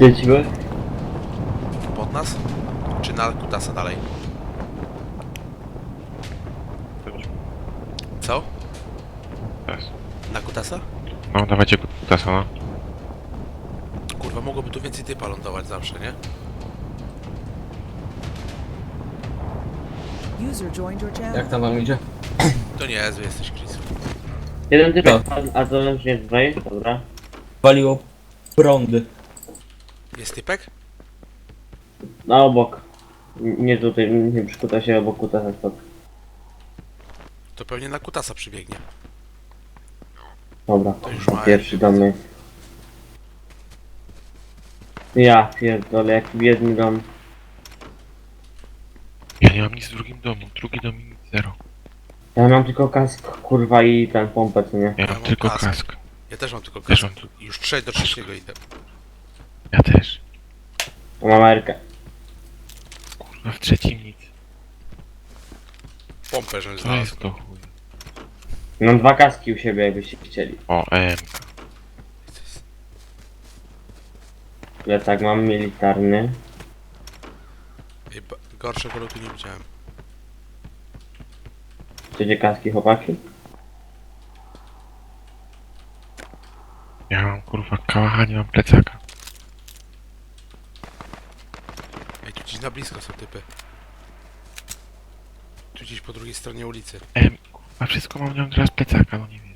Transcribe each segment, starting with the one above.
Byłeś? Pod nas? Czy na kutasa dalej? Co? Teraz. Na kutasa? No, dawajcie kutasa, no. Joined your channel. Jak tam wam idzie? To nie jest, jesteś Chris. Jeden typ, No. a, a to już nie tutaj, dobra. Waliło prądy. Jest typek? Na obok. N- Nie tutaj, nie przykuta się obok kuta stop. To pewnie na kutasa przybiegnie. Dobra, To już ma- pierwszy do mnie. Ja pierdolę, jaki biedny dom. Ja nie mam nic w drugim domu. Drugi dom i nic zero. Ja mam tylko kask, kurwa i ten pompę, co nie? Ja mam mam tylko kask. kask. Ja też mam tylko Też kask. mam tu- Już trzech do trzeciego idę. Ja też. Mam Amerykę. Kurwa, w trzecim nic. Pompę, żebym Co znalazł. jest to chuj? Mam dwa kaski u siebie, jakbyście chcieli. O, M. Plecak mam militarny. Ej, ba- Gorszego lotu nie widziałem. Chcecie kaski, chłopaki? Ja mam kurwa kałacha, nie mam plecaka. Ej, tu gdzieś na blisko są typy. Tu gdzieś po drugiej stronie ulicy. M, kurwa, wszystko mam, nie mam teraz plecaka, no nie wierzę.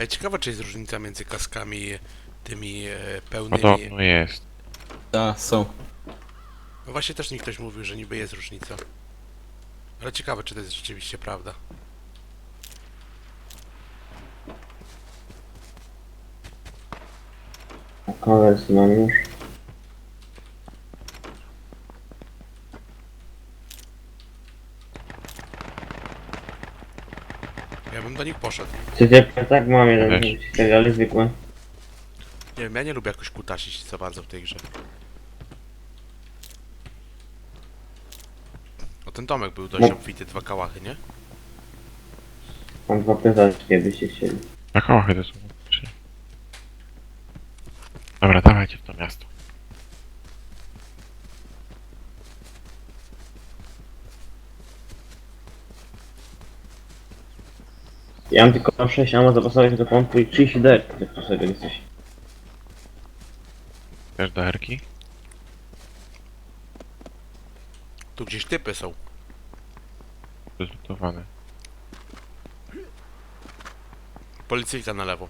Ej, ciekawe czy jest różnica między kaskami tymi e, pełnymi. Podobno jest. Tak, są. No właśnie też mi ktoś mówił, że niby jest różnica. Ale ciekawe czy to jest rzeczywiście prawda. Konwers mam już. Do nich poszedł. Chcecie plecak? Mam jeden, taki, ale zwykły. Nie wiem, ja nie lubię jakoś kutasić za bardzo w tej grze. O ten domek był dość No. obfity, dwa kałachy, nie? Mam dwa plecaczki, jakbyście chcieli. Na kałachy to są. Dobra, dawajcie w to miasto. Ja mam tylko 6 ammo zapasowych do pompy i 30 derek, jak tu sobie jesteś. Też do erki? Tu gdzieś typy są. Zlutowane. Policyjka na lewo.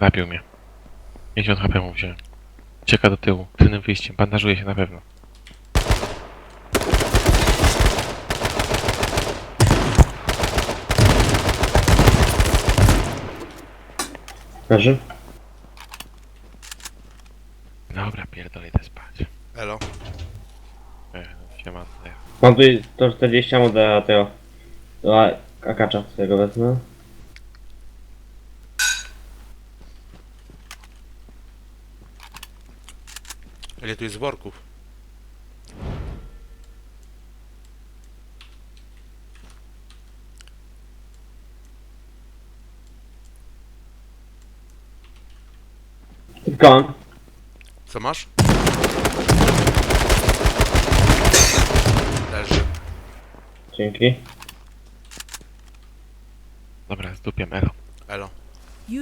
Zabił mnie. 50 HP mu wziąłem. Cieka do tyłu. Tylnym wyjściem. Bandażuje się na pewno. Leży? Dobra, pierdolę, idę spać. Elo. E, siema, ja. Mam tu to 40 ammo do tego. Do A- akacza swojego wezmę. Ile tu jest worków? Tylko mam. Co masz? Leży. Dzięki. Dobra, zdupiem Elo. Elo.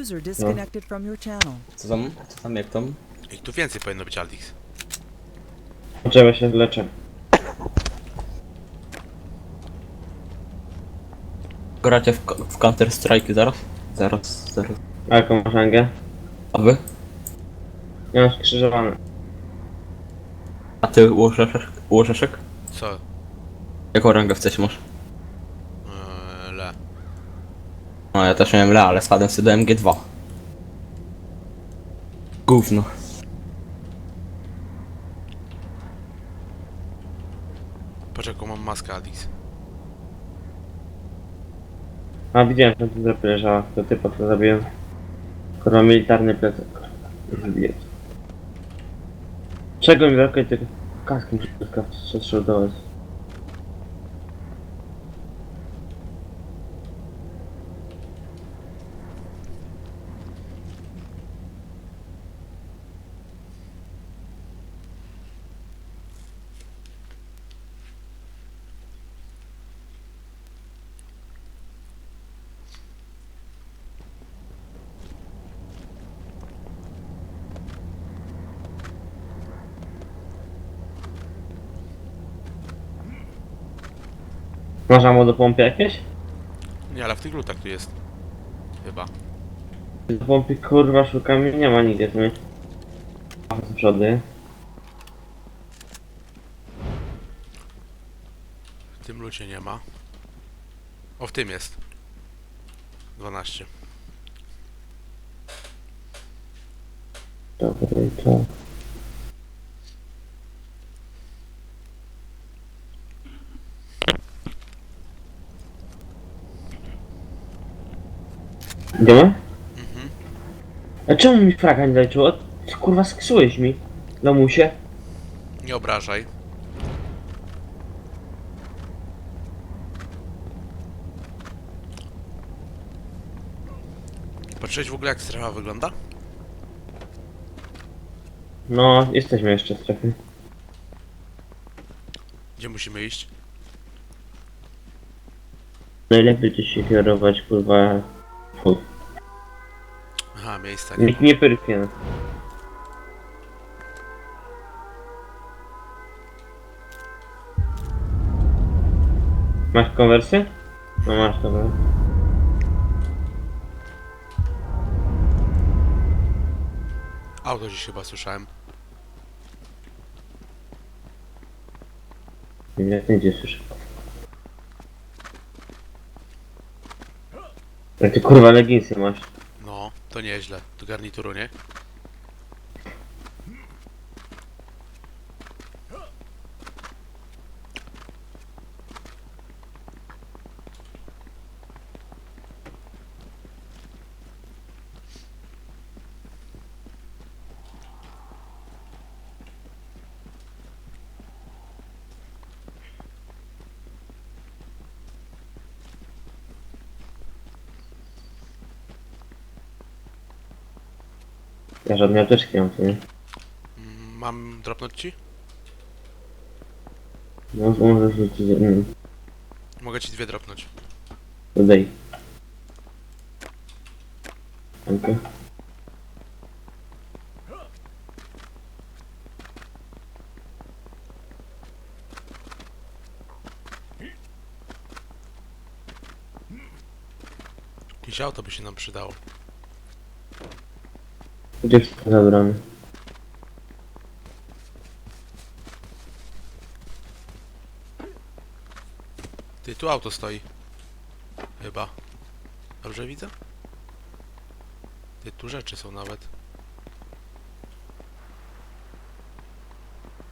User disconnected from your channel. Co tam? Co tam, jak tam? I tu więcej powinno być Aldix. Potrzeba się leczę. Gracie w, w Counter Strike zaraz? Zaraz, zaraz. A jaką masz rangę? A wy? Ja mam skrzyżowane. A ty Łożeszek? Łożeszek? Co? Jaką rangę CS masz? Eee, le. No ja też miałem Le, ale spadłem sobie do MG2. Gówno. Patrz jaką mam maskę Adix. A widziałem, że tu drapie leżała. To typa, co zabiłem. Kurwa, militarny plecak. Zabiję. Czego mi brakuje tego kaski muszę przestrzelować. Masz ammo do pompy jakieś? Nie, ale w tych lutach tu jest. Chyba. Do pompy kurwa szukam i nie ma nigdzie tu. Z przody. W tym lucie nie ma. O, w tym jest. 12. Dobra, i to. Idziemy? Mhm. A czemu mi fraga nie zaliczyło? Ty, Kurwa skrzyłeś mi, lamusie. Nie obrażaj. Patrzyłeś w ogóle jak strefa wygląda? No, jesteśmy jeszcze w strefie. Gdzie musimy iść? Najlepiej tu się kierować, kurwa. Aha, miejsca nie Nikt nie pyrknie. Masz konwersy? No masz, dobra. Auto dziś chyba słyszałem. Nie, nie gdzie słyszę. Ale ty kurwa leginsy masz. To nieźle. Do garnituru, nie? Ja żadnej apteczki mam, co nie? Mm, Mam dropnąć ci? No, może rzucić, mm, Mogę ci dwie dropnąć. dodaj. Okej. Jakieś auto by się nam przydało. Gdzie wszystko zabrane? Ty, tu auto stoi. Chyba. Dobrze widzę? Ty, tu rzeczy są nawet.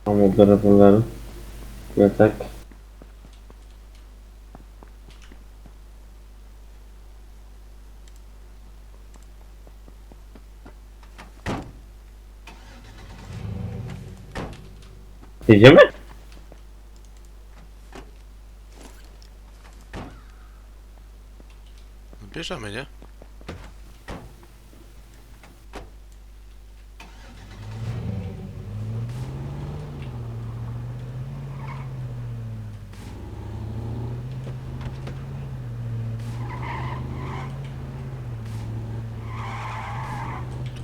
Mam do rewolweru. Plecak. Jedziemy? No bierzemy, nie?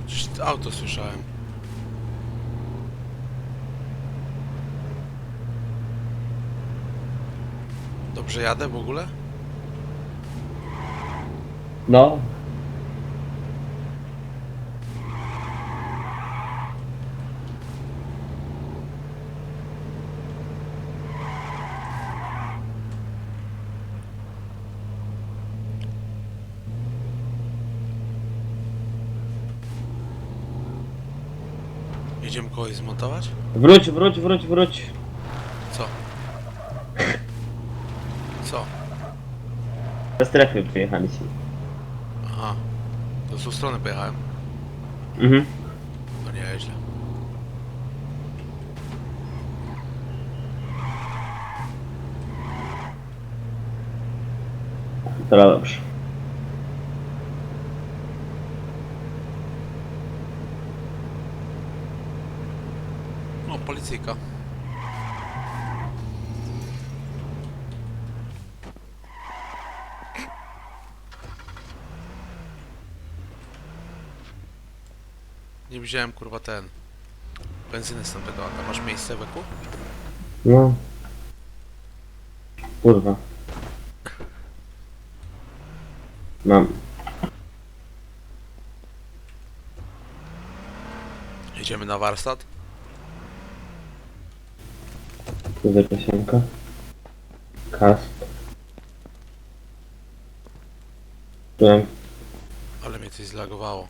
Gdzieś auto słyszałem. Dobrze jadę w ogóle? No. Jedziemy kogoś zmontować? Wróć, wróć, wróć, wróć. Ze strefy przyjechaliśmy. Aha. To z tą stronę pojechałem. Mhm. No nieźle. Teraz dobrze. O, policyjka. Wziąłem kurwa ten. Benzyny z tamtego, a tam masz miejsce weku? No. Kurwa. Mam. Jedziemy na warsztat? Tu zapasienka. Kask. Byłem. Ale mnie coś zlagowało.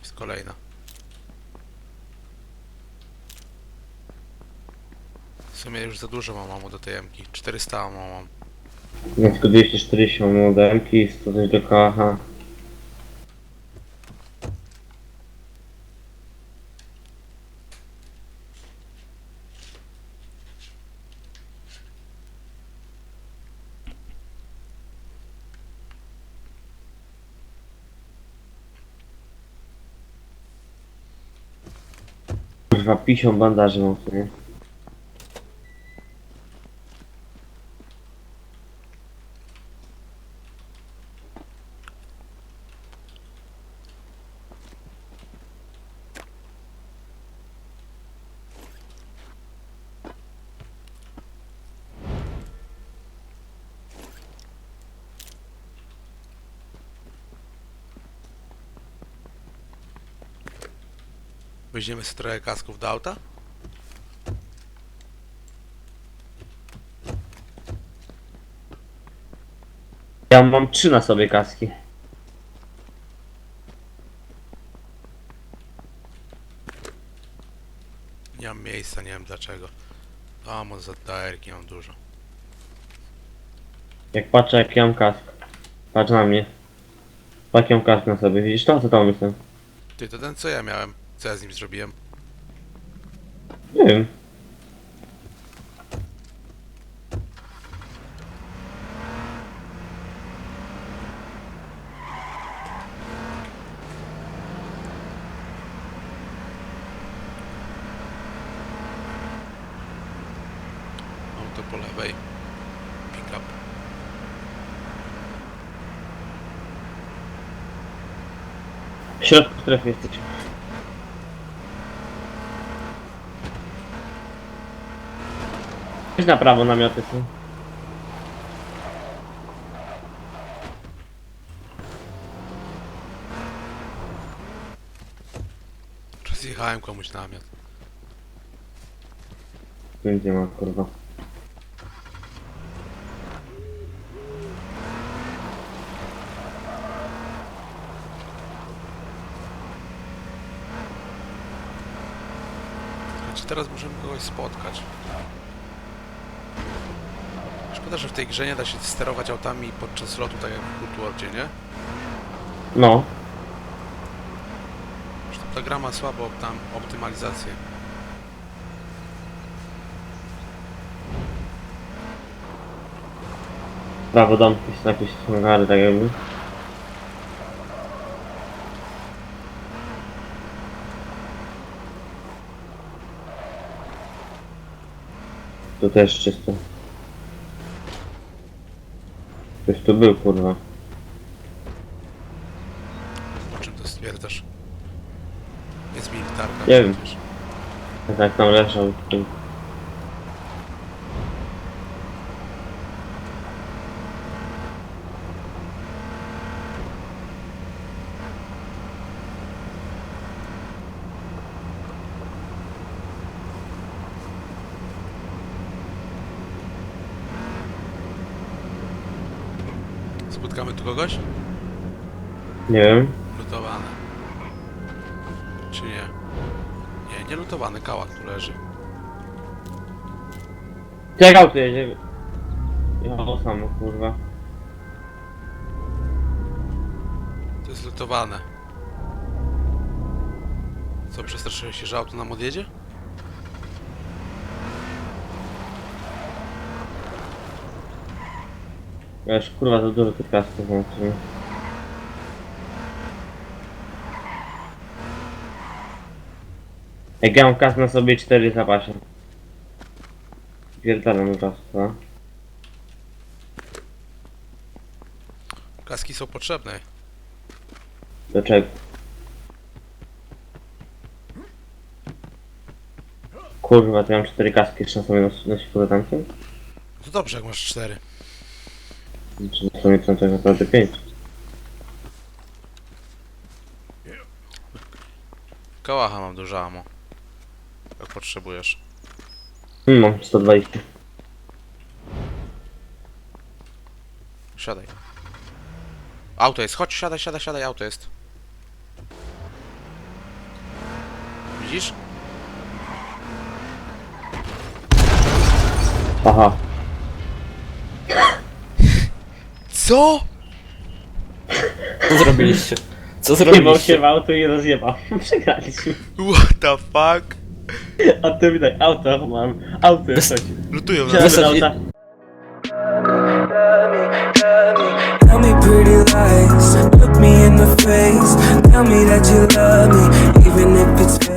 Jest kolejna. Sumie już za dużo mam mamu do tej jamki. 400 mam. mam. Ja tylko 240 mam modelki, 100 coś do KH. Kurwa, pisią bandaży mam sobie. Weźmiemy sobie trochę kasków do auta? Ja mam trzy na sobie kaski. Nie mam miejsca, nie wiem dlaczego. A, może za daerki mam dużo. Jak patrzę jak ja mam kask. Patrz na mnie. Ja mam kask na sobie. Widzisz to? Co tam jestem? Ty, to ten co ja miałem. Co ja z nim zrobiłem? Nie wiem. Mam to po lewej. Pick up. W środku strefy jesteśmy. Chodź na prawo namioty są. Rozjechałem komuś namiot. Tu gdzie ma kurwa. Znaczy teraz możemy kogoś spotkać. Szkoda, że w tej grze nie da się sterować autami podczas lotu, tak jak w Kulturdzie, nie? No. Że ta gra ma słabo tam optymalizację. Prawo domki są jakieś hangary tak jakby. Tu też czysto. Ktoś tu był kurwa. O czym to stwierdzasz? Jest militarka. Nie wiem. przecież. Tak tam leżał. Spotkamy tu kogoś? Nie wiem. Lutowane. Czy nie? Nie, Nielutowany kałak tu leży. Jak auto jedzie? Ja samo, kurwa. To jest lutowane. Co, przestraszyłeś się, że auto nam odjedzie? Ja już kurwa za dużo tych kasków mam w sumie. Jak ja mam kas na sobie 4 zapasie. Pierdalam czas, co? Kaski są potrzebne. Do czego? Kurwa, to ja mam 4 kaski jeszcze na sobie nos- nosić poza tankiem? To dobrze, jak masz cztery. Czy na sobie są to naprawdę 5? Kałacha mam dużo amo. Jak potrzebujesz. Hmm, mam 120. Siadaj. Auto jest, chodź, siadaj, siadaj, siadaj, auto jest. Widzisz? Aha. Co? Co zrobiliście? Co Zjebał zrobiliście? się w auto i rozjebał. Przegraliśmy. What the fuck? A ty widać, auto mam. Auto jest chodzi. Lutują nas. Wsiadamy do auta. Tell me pretty lies, look me in the face. Tell me that you love me, even if it's fake.